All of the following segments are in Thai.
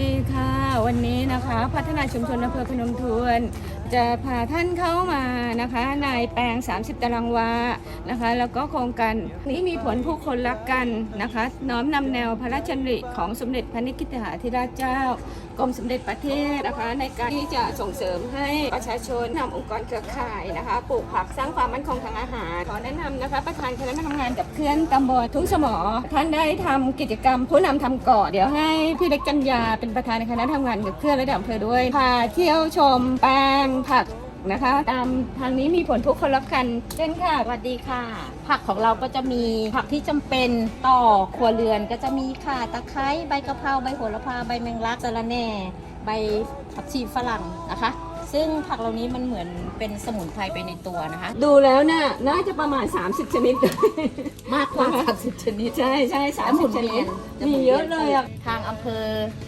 ดีค่ะ วันนี้นะคะ พัฒนาชุมชนอำเภอพนมทวน จะพาท่านเข้ามานะคะในแปลง 30 ตารางวานะคะ แล้วก็โครงการนี้มีผลผู้คนรักกันนะคะ น้อมนำแนวพระราชดำริของสมเด็จพระนิติหาธิราชเจ้ากรมสมเด็จประเทศนะคะ ในการที่จะส่งเสริมให้ประชาชนนำองค์กรเครือข่ายนะคะปลูกผักสร้างความมั่นคงทางอาหาร ขอแนะนำนะคะ ประธานคณะทำงานกับเคลื่อนตำบลทุ่งสมอ ท่านได้ทำกิจกรรมผู้นำทำก่อเดี๋ยวให้พี่เล็กจันยาเป็นประธานในคณะทำงานกับเคลื่อนระดับอำเภอด้วยพาเที่ยวชมแปลงผักนะคะ ตามทางนี้มีผลทุกคนรับกันเช่นค่ะ สวัสดีค่ะ ผักของเราก็จะมีผักที่จำเป็นต่อครัวเรือนก็จะมีค่ะตะไคร้ใบกะเพราใบโหระพาใบแมงลักสะระแหน่ ใบผักชีฝรั่งนะคะ ซึ่งผักเหล่านี้มันเหมือนเป็นสมุนไพรไปในตัวนะคะ ดูแล้วน่ะน่าจะประมาณ 30 ชนิด มากกว่า 30 ชนิด ใช่ใช่สาและมหสิมุบนชเวีนิยดนมีเยอะเลยอะทางอำเภอ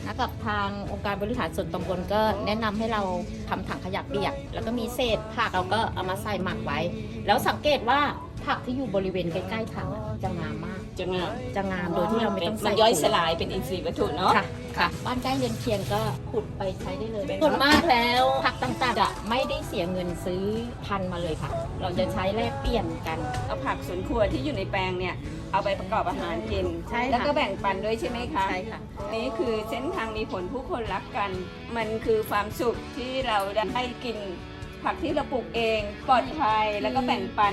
นะกับทางองค์การบริหารส่วนตำบลก็แนะนำให้เราทำถังขยะเปียก แล้วก็มีเศษผักเราก็เอามาใส่หมักไว้ แล้วสังเกตว่า ผักที่อยู่บริเวณใกล้ๆถังอะจะงามมาก จะงามจะงามโดยที่เราไม่ต้องมัใส่นย่อยปุ๋สลายเป็นอินทรีย์วัตถุเนาะ ค่ะค่ะ บ้านใกล้เรือนเคียงก็ขุดไปใช้ได้เลยเป็น ส่วนมากแล้วผักต่างๆจะไม่ได้เสียเงินซื้อพันธุ์มาเลยค่ะ เราจะใช้แลกเปลี่ยนกัน เอาผักสวนครัวที่อยู่ในแปลงเนี่ย เอาไปประกอบอาหารกิน ใช่ค่ะ แล้วก็แบ่งปันด้วยใช่ไหมคะ ใช่ค่ะ นี่คือเส้นทางมีผลผู้คนรักกัน มันคือความสุขที่เราได้กิน ผักที่เราปลูกเองปลอดภัยแล้วก็แบ่งปัน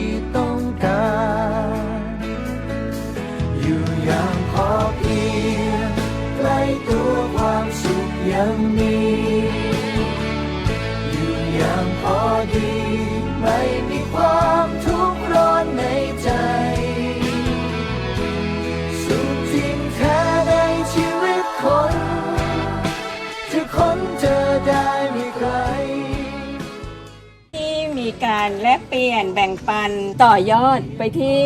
่ อย่างพอเพียงใกล้ตัวความสุขยังมีอยู่อย่างพอดีไม่มี ที่มีการแลกเปลี่ยนแบ่งปันต่อยอดไปที่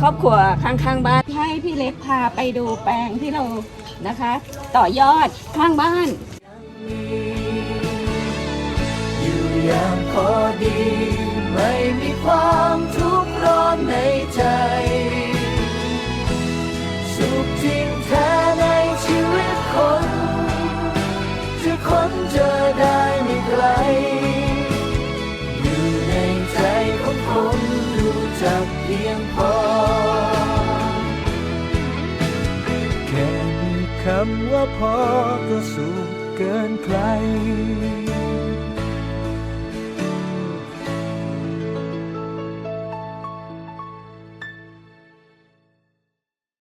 ครอบครัวข้างๆบ้านให้พี่เล็กพาไปดูแปลงที่เรานะคะ ต่อยอดข้างบ้านอยู่อย่างพอดี ไม่มีความทุกข์ร้อนในใจ สุขจริง คำว่าพอก็สุขเกินใคร